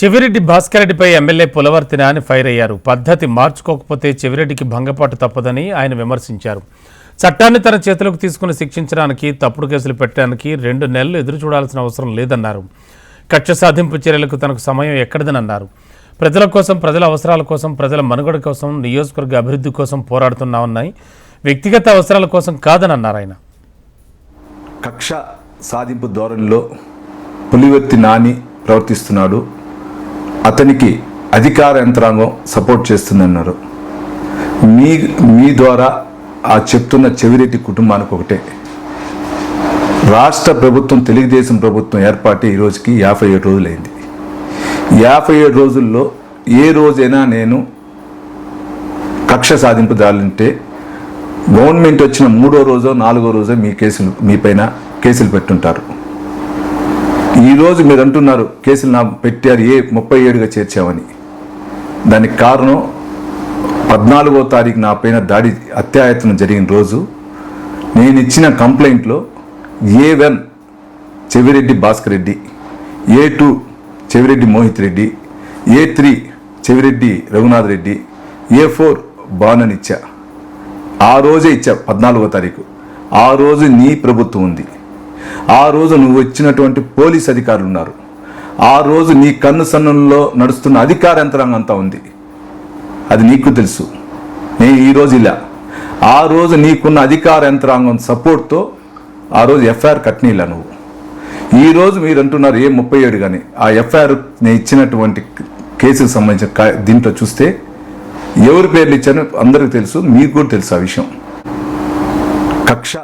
చెవిరెడ్డి భాస్కర్ రెడ్డిపై MLA Pulavarthi Nani fire అయ్యారు. పద్ధతి మార్చుకోకపోతే చెవిరెడ్డికి భంగపాటు తప్పదని ఆయన విమర్శించారు. చట్టాన్ని తన చేతులకు తీసుకుని శిక్షించడానికి తప్పుడు కేసులు పెట్టడానికి రెండు నెలలు ఎదురు చూడాల్సిన అవసరం లేదన్నారు. కక్ష సాధింపు చర్యలకు తనకు సమయం ఎక్కడిదని అన్నారు ప్రజల కోసం ప్రజల అవసరాల కోసం ప్రజల మనుగడ కోసం నియోజకవర్గ అభివృద్ధి కోసం పోరాడుతున్నామన్నాయి. వ్యక్తిగత అవసరాల కోసం కాదనన్నారు ఆయన. కక్ష సాధింపు ధోరణిలో పులివెత్తి నాని ప్రవర్తిస్తున్నాడు. అతనికి అధికార యంత్రాంగం సపోర్ట్ చేస్తుందన్నారు. మీ మీ ద్వారా ఆ చెప్తున్న చెవిరెడ్డి కుటుంబానికి ఒకటే. రాష్ట్ర ప్రభుత్వం తెలుగుదేశం ప్రభుత్వం ఏర్పాటు ఈ రోజుకి యాభై ఏడు రోజులైంది. యాభై ఏడు రోజుల్లో ఏ రోజైనా నేను కక్ష సాధింపు దాలంటే గవర్నమెంట్ వచ్చిన మూడో రోజో నాలుగో రోజో మీ కేసులు మీ పైన కేసులు పెట్టుంటారు. ఈరోజు మీరు అంటున్నారు కేసులు నా పెట్టారు ఏ ముప్పై ఏడుగా చేర్చామని. దానికి కారణం పద్నాలుగో తారీఖు నా పైన దాడి అత్యాయత్నం జరిగిన రోజు నేను ఇచ్చిన కంప్లైంట్లో A one Chevireddy Bhaskar Reddy A two Chevireddy Mohith Reddy A three Chevireddy Raghunath Reddy A four బాణన్ ఇచ్చా ఆ రోజే ఇచ్చా పద్నాలుగో తారీఖు. ఆ రోజు నీ ప్రభుత్వం ఉంది. ఆ రోజు నువ్వు వచ్చినటువంటి పోలీస్ అధికారులు ఉన్నారు ఆ రోజు నీ కన్ను సన్నుల్లో నడుస్తున్న అధికార యంత్రాంగం అంతా ఉంది. అది నీకు తెలుసు. నేను ఈ రోజు ఇలా. ఆ రోజు నీకున్న అధికార యంత్రాంగం సపోర్ట్తో ఆ రోజు ఎఫ్ఐఆర్ కట్నీలా నువ్వు. ఈ రోజు మీరు అంటున్నారు ఏ ముప్పై ఏడు కానీ ఆ ఎఫ్ఐఆర్ నేను ఇచ్చినటువంటి కేసుకు సంబంధించిన దీంట్లో చూస్తే ఎవరి పేర్లు ఇచ్చారో అందరికీ తెలుసు. మీకు కూడా తెలుసు ఆ విషయం. కక్ష